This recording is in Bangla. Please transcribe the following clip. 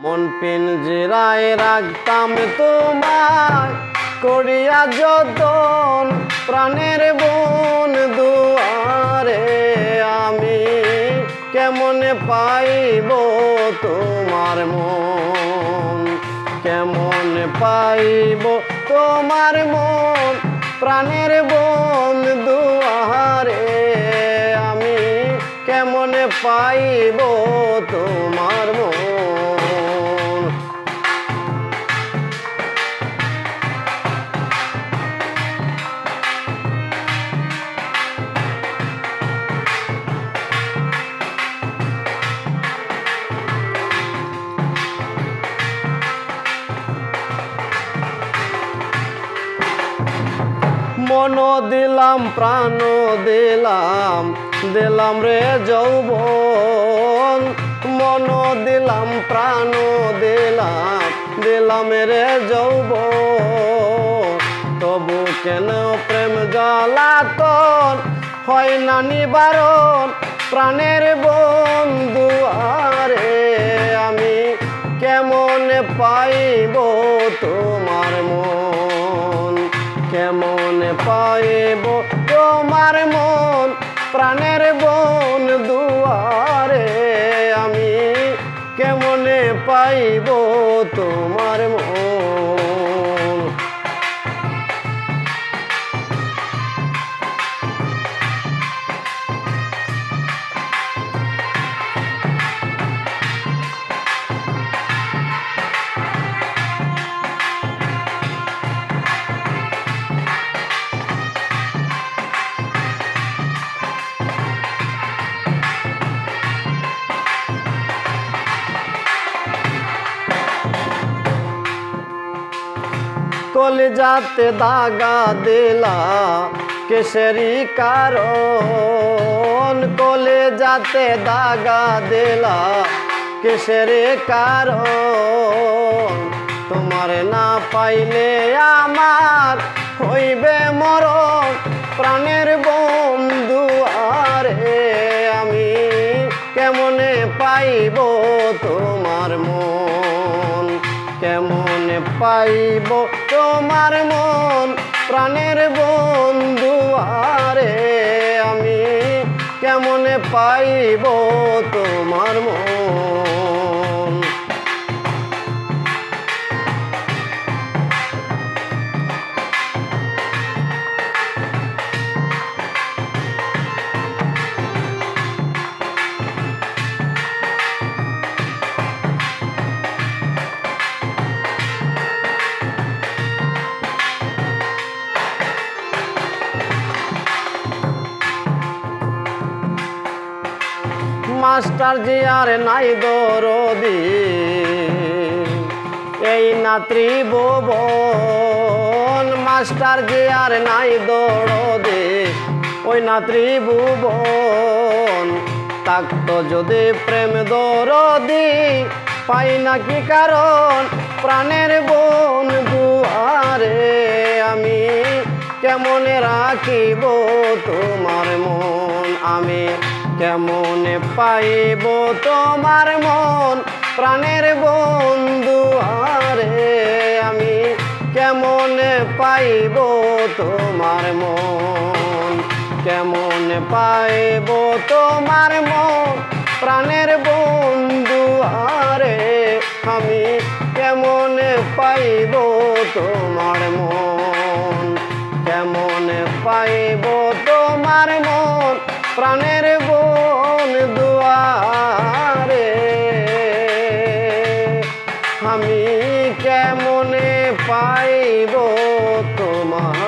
মন পিঞ্জিরায় রাখতাম তোমার করিয়া যতন প্রাণের বন দুয়ারে আমি, কেমন পাইব তোমার মন? কেমন পাইব তোমার মন? প্রাণের বন দুয়ারে আমি, কেমন পাইব তোমার মন? মন দিলাম, প্রাণ দিলাম দিলাম রে যৌবন। মন দিলাম, প্রাণ দিলাম দিলাম রে যৌবন। তবু কেন প্রেম জ্বালাতন? হয় না নিবারণ, প্রাণের বন্ধু আরে আমি কেমন পাইব তোমার মন? কেমন পাইব? তোমার মন প্রাণের বন দুয়ারে আমি কেমনে পাইব? তোমার কলিজাতে দাগা দিলা কেশরি কারণ? কলিজাতে দাগা দিলা কেশরি কারণ? তোমার না পাইলে আমার হইবে মরণ। প্রাণের বন্ধু আরে আমি কেমনে পাইব তোমার মন? কেমন পাইব তোমার মন প্রাণের বন্ধু আরে আমি কেমনে পাইব তোমার মন? মাস্টার জি আর নাই দরদি। এই না ত্রিভুবন মাস্টার জি আর নাই দরদি। ওই না ত্রিভুবন থাকতো যদি প্রেম দরদি, পাই না কি কারণ প্রাণের বন দুয়ারে। আমি কেমন রাখিব তোমার মন? আমি কেমন পাইব তোমার মন? প্রাণের বন্ধু, আরে আমি কেমন পাইব তোমার মন? কেমন পাইব তোমার মন? প্রাণের বন্ধু, আরে আমি কেমন পাইব তোমার মন? কেমন পাইব তোমার মন? প্রাণের বন দুয়ারে। আমি কেমনে পাইব তোমার